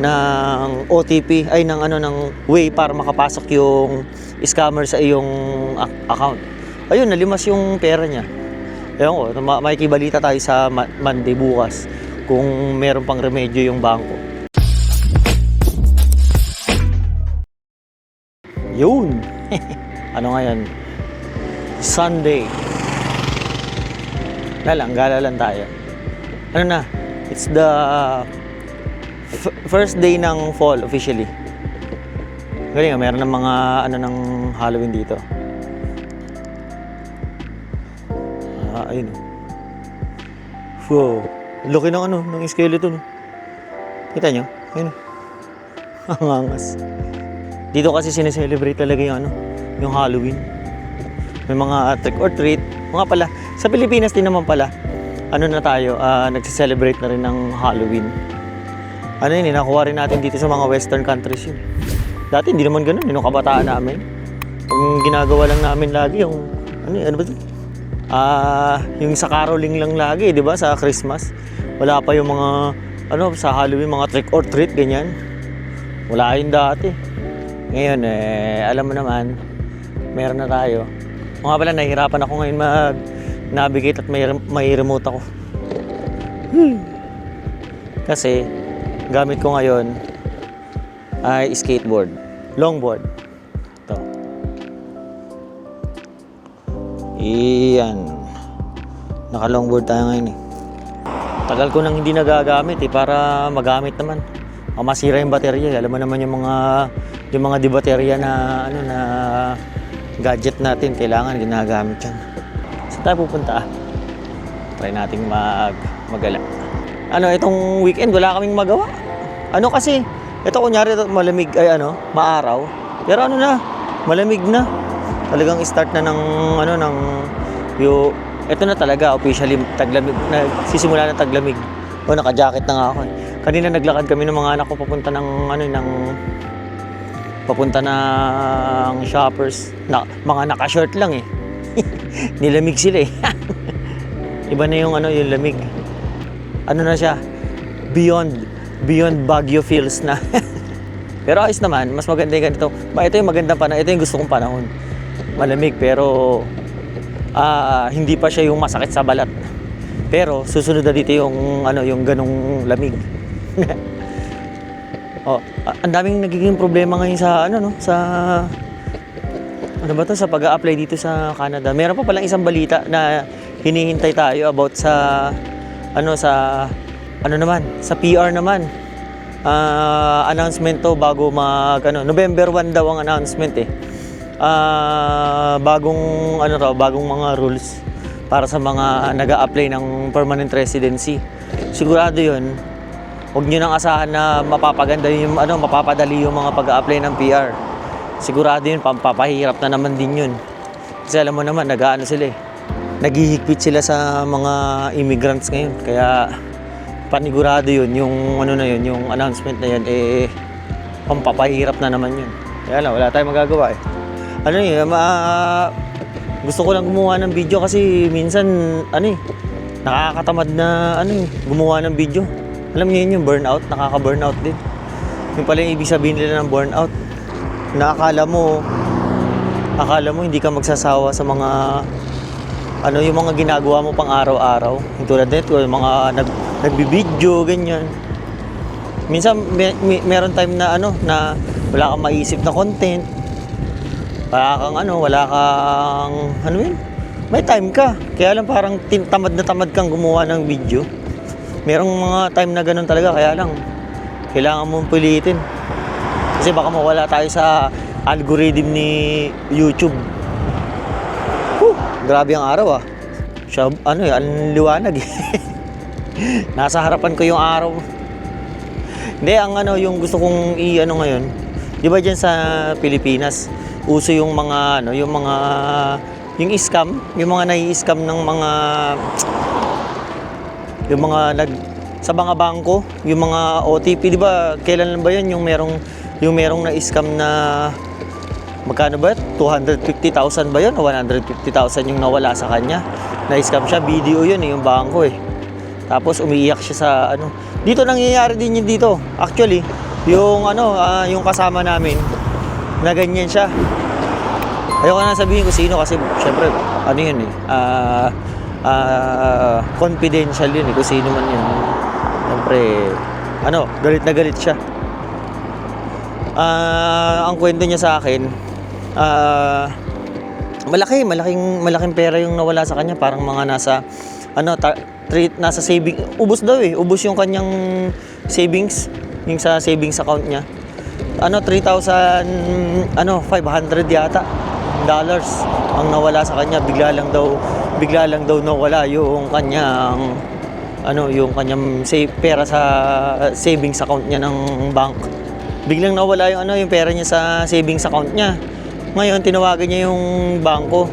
ng OTP ay ng ano ng way para makapasok yung scammer sa iyong ac- account. Ayun, nalimas yung pera niya. Ewan ko, ma- makikibalita tayo sa Monday bukas kung meron pang remedyo yung bangko. Yun! ano ngayon? Sunday. Lalang, gala lang tayo. Ano na? It's the first day ng fall officially. Galing nga, meron ng mga ano ng Halloween dito. Ah, ayun. oh. Wow. Laki ng ano, ng skeleton. oh. Kita nyo? Ayun. oh. Ang angas. Dito kasi sineselebrate talaga yung ano, yung Halloween. May mga trick or treat. Mga pala, sa Pilipinas din naman pala, ano na tayo, ah, nagsiselebrate na rin ng Halloween. Ano yun, eh, nakuha rin natin dito sa mga western countries yun. Dati hindi naman ganun, yung kabataan namin. Ang ginagawa lang namin lagi yung, ano, ano ba ito? Ah, yung sa caroling lang lagi, 'di ba, sa Christmas. Wala pa yung mga ano sa Halloween mga trick or treat ganyan. Wala yun dati. Ngayon eh alam mo naman, meron na tayo. O nga pala nahihirapan ako ngayon mag navigate at may, may remote ako. Hmm. Kasi gamit ko ngayon ay skateboard, longboard. Ito. Iyan. Naka-longboard tayo ngayon eh. Tagal ko nang hindi nagagamit eh para magamit naman. Baka masira yung baterya. eh. Alam mo naman yung mga yung mga di baterya na ano na gadget natin kailangan ginagamit yan. Saan tayo pupunta? Try nating mag magala. Ano, itong weekend wala kaming magawa. Ano kasi, ito kunyari malamig ay ano, maaraw. Pero ano na, malamig na. Talagang start na ng ano ng yung ito na talaga officially taglamig nagsisimula na taglamig. O naka-jacket na nga ako. eh. Kanina naglakad kami ng mga anak ko papunta ng ano ng papunta ng shoppers. Na, mga naka-short lang eh. Nilamig sila eh. Iba na yung ano yung lamig. Ano na siya? Beyond beyond Baguio feels na. pero ayos naman, mas maganda yung ganito. Ba, ito yung magandang panahon. Ito yung gusto kong panahon. Malamig pero ah, hindi pa siya yung masakit sa balat. Pero susunod na dito yung ano yung ganong lamig. oh, ah, ang daming nagiging problema ngayon sa ano no, sa ano ba to sa pag-a-apply dito sa Canada. Meron pa palang isang balita na hinihintay tayo about sa ano sa ano naman, sa PR naman. Ah, announcement to bago mag ano, November 1 daw ang announcement eh. Ah, bagong ano raw, bagong mga rules para sa mga nag apply ng permanent residency. Sigurado 'yun. Huwag niyo nang asahan na mapapaganda yung ano, mapapadali yung mga pag-apply ng PR. Sigurado 'yun, pampapahirap na naman din 'yun. Kasi alam mo naman, nag-aano sila eh. Naghihigpit sila sa mga immigrants ngayon. Kaya panigurado 'yun, yung ano na 'yun, yung announcement na 'yan eh pampapahirap na naman 'yun. Kaya lang, wala tayong magagawa eh. Ano eh, ma gusto ko lang gumawa ng video kasi minsan ano eh nakakatamad na ano eh gumawa ng video. Alam niyo yun yung burnout, nakaka-burnout din. Yung pala yung ibig sabihin nila ng burnout. Nakakala mo akala mo hindi ka magsasawa sa mga ano yung mga ginagawa mo pang araw-araw. Yung tulad nito, yung mga nag nagbibideo ganyan. Minsan may, may- meron time na ano na wala kang maisip na content, wala kang ano, wala kang, ano yun? May time ka. Kaya lang parang tamad na tamad kang gumawa ng video. Merong mga time na ganun talaga, kaya lang, kailangan mong pilitin. Kasi baka mawala tayo sa algorithm ni YouTube. Grabe ang araw ah. Siya, ano eh, ang liwanag eh. Nasa harapan ko yung araw. Hindi, ang ano, yung gusto kong i-ano ngayon, di ba dyan sa Pilipinas, uso yung mga, ano, yung mga, yung scam, yung mga nai-scam ng mga, yung mga nag, sa mga bangko, yung mga OTP, di ba, kailan lang ba yan yung merong, yung merong na-scam na, magkano ba? 250,000 ba yun? O 150,000 yung nawala sa kanya. Na-scam siya, video yun eh, yung bangko eh. Tapos umiiyak siya sa ano. Dito nangyayari din yun dito. Actually, yung ano, ah, yung kasama namin na ganyan siya. Ayoko na sabihin ko sino kasi syempre ano yun eh. ah ah, confidential yun eh kung sino man yun. Syempre ano, galit na galit siya. Ah, ang kwento niya sa akin, ah malaki, malaking malaking pera yung nawala sa kanya, parang mga nasa ano, ta, treat, nasa saving, ubos daw eh, ubos yung kanyang savings, yung sa savings account niya. Ano, 3,000, ano, 500 yata dollars ang nawala sa kanya, bigla lang daw, bigla lang daw nawala yung kanyang ano, yung kanyang save, pera sa savings account niya ng bank. Biglang nawala yung ano, yung pera niya sa savings account niya. Ngayon tinawagan niya yung bangko.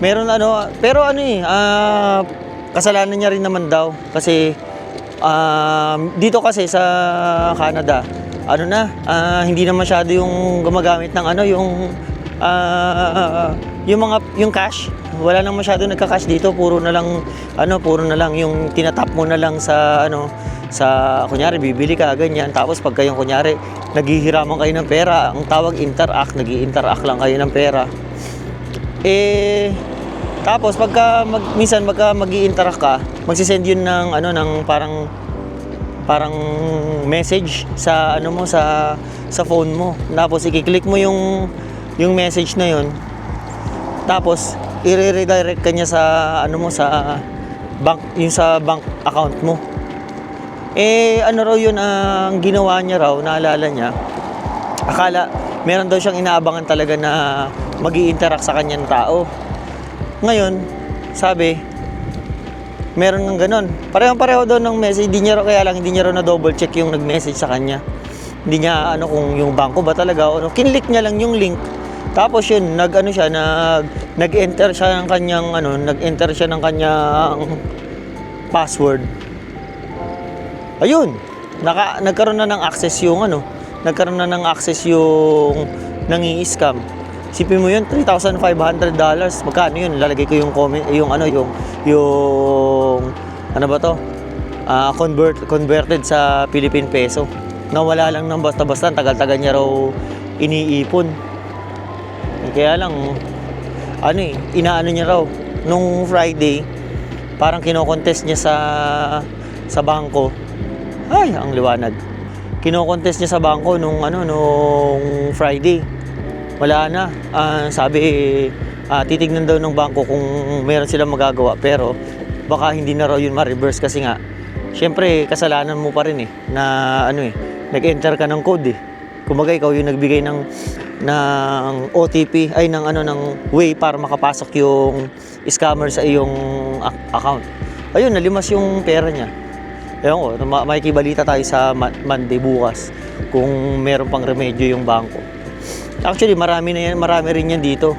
Meron ano, pero ano eh, ah, kasalanan niya rin naman daw kasi um, dito kasi sa Canada, ano na, ah, hindi na masyado yung gumagamit ng ano, yung ah, yung mga yung cash. Wala nang masyado nagka-cash dito, puro na lang ano, puro na lang yung tinatap mo na lang sa ano sa kunyari bibili ka ganyan tapos pag kayong kunyari naghihiraman kayo ng pera ang tawag interact nag-interact lang kayo ng pera eh tapos pagka mag, minsan magka mag interact ka, magsisend yun ng ano ng parang parang message sa ano mo sa sa phone mo. Tapos i-click mo yung yung message na yun. Tapos i-redirect ka niya sa ano mo sa bank yung sa bank account mo. Eh ano raw yun ang ginawa niya raw, naalala niya. Akala meron daw siyang inaabangan talaga na mag interact sa kanyang tao. Ngayon, sabi, meron ng ganun. Parehong-pareho daw ng message. Hindi niya raw, kaya lang hindi niya raw na double check yung nag-message sa kanya. Hindi niya ano kung yung bangko ba talaga o ano. Kinlik niya lang yung link. Tapos yun, nag ano siya, nag nag-enter siya ng kanyang ano, nag-enter siya ng kanyang password. Ayun, naka, nagkaroon na ng access yung ano, nagkaroon na ng access yung nangi-scam. Sipin mo yun, $3,500 dollars. Magkano yun? Lalagay ko yung comment, yung ano, yung yung ano ba to? Ah, convert converted sa Philippine peso. Nawala lang ng basta-basta, tagal-tagal niya raw iniipon. Eh, Kaya lang ano eh, inaano niya raw nung Friday, parang kino-contest niya sa sa bangko. Ay, ang liwanag. Kino-contest niya sa bangko nung ano nung Friday wala na. Ah, sabi, ah, titignan daw ng bangko kung meron silang magagawa. Pero, baka hindi na raw yun ma-reverse kasi nga, syempre, kasalanan mo pa rin eh, na ano eh, nag-enter ka ng code eh. Kumbaga, ikaw yung nagbigay ng, ng OTP, ay ng ano, ng way para makapasok yung scammer sa iyong ac- account. Ayun, nalimas yung pera niya. Ewan ko, ma- makikibalita tayo sa Monday bukas kung meron pang remedyo yung bangko. Actually, marami na yan, marami rin yan dito.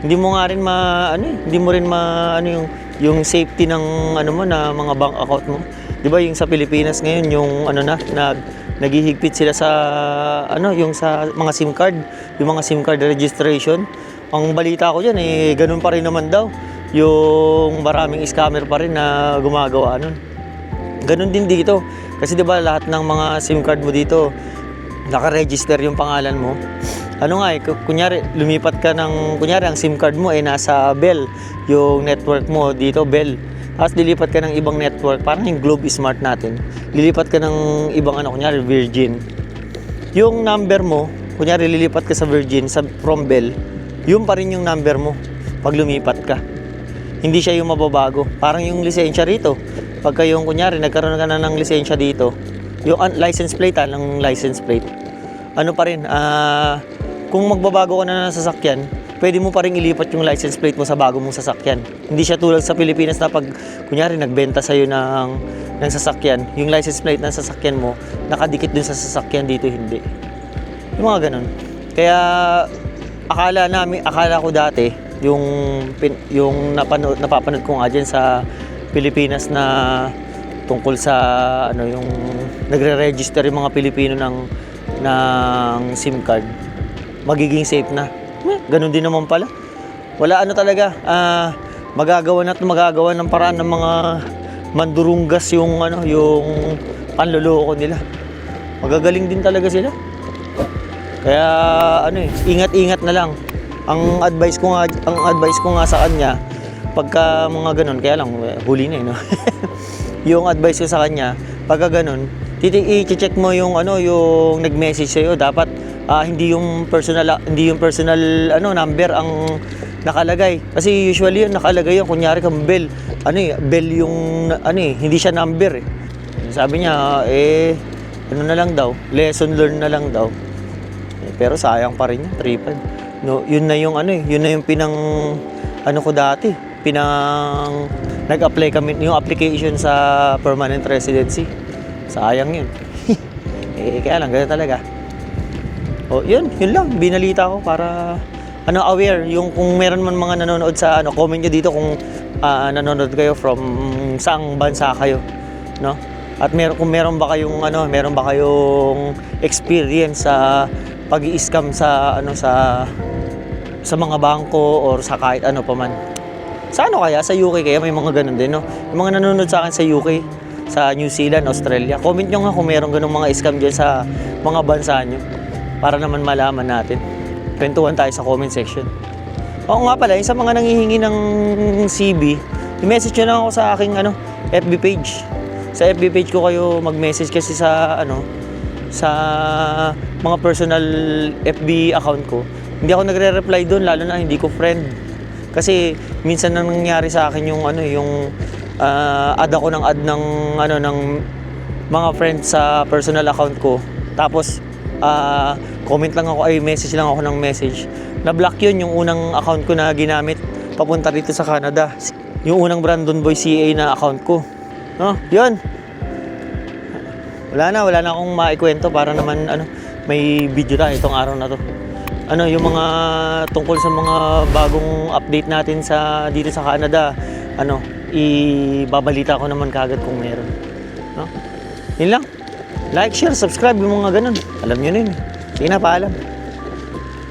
Hindi mo nga rin ma ano, eh, hindi mo rin ma ano yung yung safety ng ano mo na mga bank account mo. 'Di ba yung sa Pilipinas ngayon yung ano na nag naghihigpit sila sa ano yung sa mga SIM card, yung mga SIM card registration. Ang balita ko diyan eh ganun pa rin naman daw. Yung maraming scammer pa rin na gumagawa nun. Ganun din dito. Kasi 'di ba lahat ng mga SIM card mo dito naka-register yung pangalan mo. Ano nga eh, ku- kunyari, lumipat ka ng, kunyari, ang SIM card mo ay nasa Bell, yung network mo dito, Bell. Tapos lilipat ka ng ibang network, parang yung Globe Smart natin. Lilipat ka ng ibang ano, kunyari, Virgin. Yung number mo, kunyari, lilipat ka sa Virgin, sa, from Bell, yun pa rin yung number mo pag lumipat ka. Hindi siya yung mababago. Parang yung lisensya rito. Pagka yung, kunyari, nagkaroon ka na ng lisensya dito, yung un- license plate ha, ng license plate, ano pa rin, ah, kung magbabago ka na ng sasakyan, pwede mo pa rin ilipat yung license plate mo sa bago mong sasakyan. Hindi siya tulad sa Pilipinas na pag, kunyari, nagbenta sa'yo ng, ng sasakyan, yung license plate ng sasakyan mo, nakadikit dun sa sasakyan dito, hindi. Yung mga ganun. Kaya, akala namin, akala ko dati, yung, yung napanood, napapanood ko nga dyan sa Pilipinas na tungkol sa ano yung nagre-register yung mga Pilipino ng ng SIM card magiging safe na. Eh, ganun din naman pala. Wala ano talaga, ah, magagawa na at magagawa ng paraan ng mga mandurunggas yung ano, yung panluloko nila. Magagaling din talaga sila. Kaya ano eh, ingat-ingat na lang. Ang advice ko nga ang advice ko nga sa kanya pagka mga ganun, kaya lang eh, huli na eh, no. yung advice ko sa kanya, pagka ganun, i-check mo yung ano, yung nag-message sa'yo, dapat ah, hindi yung personal hindi yung personal ano number ang nakalagay. Kasi usually yun nakalagay yung kunyari kang bell. Ano eh, bell yung ano eh, hindi siya number eh. Sabi niya, eh, ano na lang daw, lesson learned na lang daw. Eh, pero sayang pa rin yun, 3.5. No, yun na yung ano eh, yun na yung pinang, ano ko dati, pinang, nag-apply kami, yung application sa permanent residency. Sayang yun. eh, kaya lang, ganun talaga. O, yun, yun lang, binalita ko para, ano, aware, yung kung meron man mga nanonood sa, ano, comment nyo dito kung ah, nanonood kayo from saang bansa kayo, no? At meron kung meron ba kayong ano, meron ba kayong experience sa pag-i-scam sa ano sa sa mga bangko or sa kahit ano pa man. Sa ano kaya sa UK kaya may mga ganun din no. Yung mga nanonood sa akin sa UK, sa New Zealand, Australia. Comment nyo nga kung meron ganung mga scam diyan sa mga bansa nyo para naman malaman natin. Kwentuhan tayo sa comment section. Oo nga pala, yung sa mga nangihingi ng CB, i-message nyo lang ako sa aking ano, FB page. Sa FB page ko kayo mag-message kasi sa ano, sa mga personal FB account ko. Hindi ako nagre-reply doon lalo na hindi ko friend. Kasi minsan nang nangyari sa akin yung ano, yung ah, add ako ng add ng ano ng mga friends sa personal account ko. Tapos ah, comment lang ako ay message lang ako ng message. Na-block yun yung unang account ko na ginamit papunta dito sa Canada. Yung unang Brandon Boy CA na account ko. No, yun. Wala na, wala na akong maikwento para naman ano, may video tayo itong araw na to. Ano, yung mga tungkol sa mga bagong update natin sa dito sa Canada, ano, ibabalita ko naman kagad kung meron. No? Yun lang. Like, share, subscribe, yung mga ganun. Alam nyo na yun. Sige na, paalam.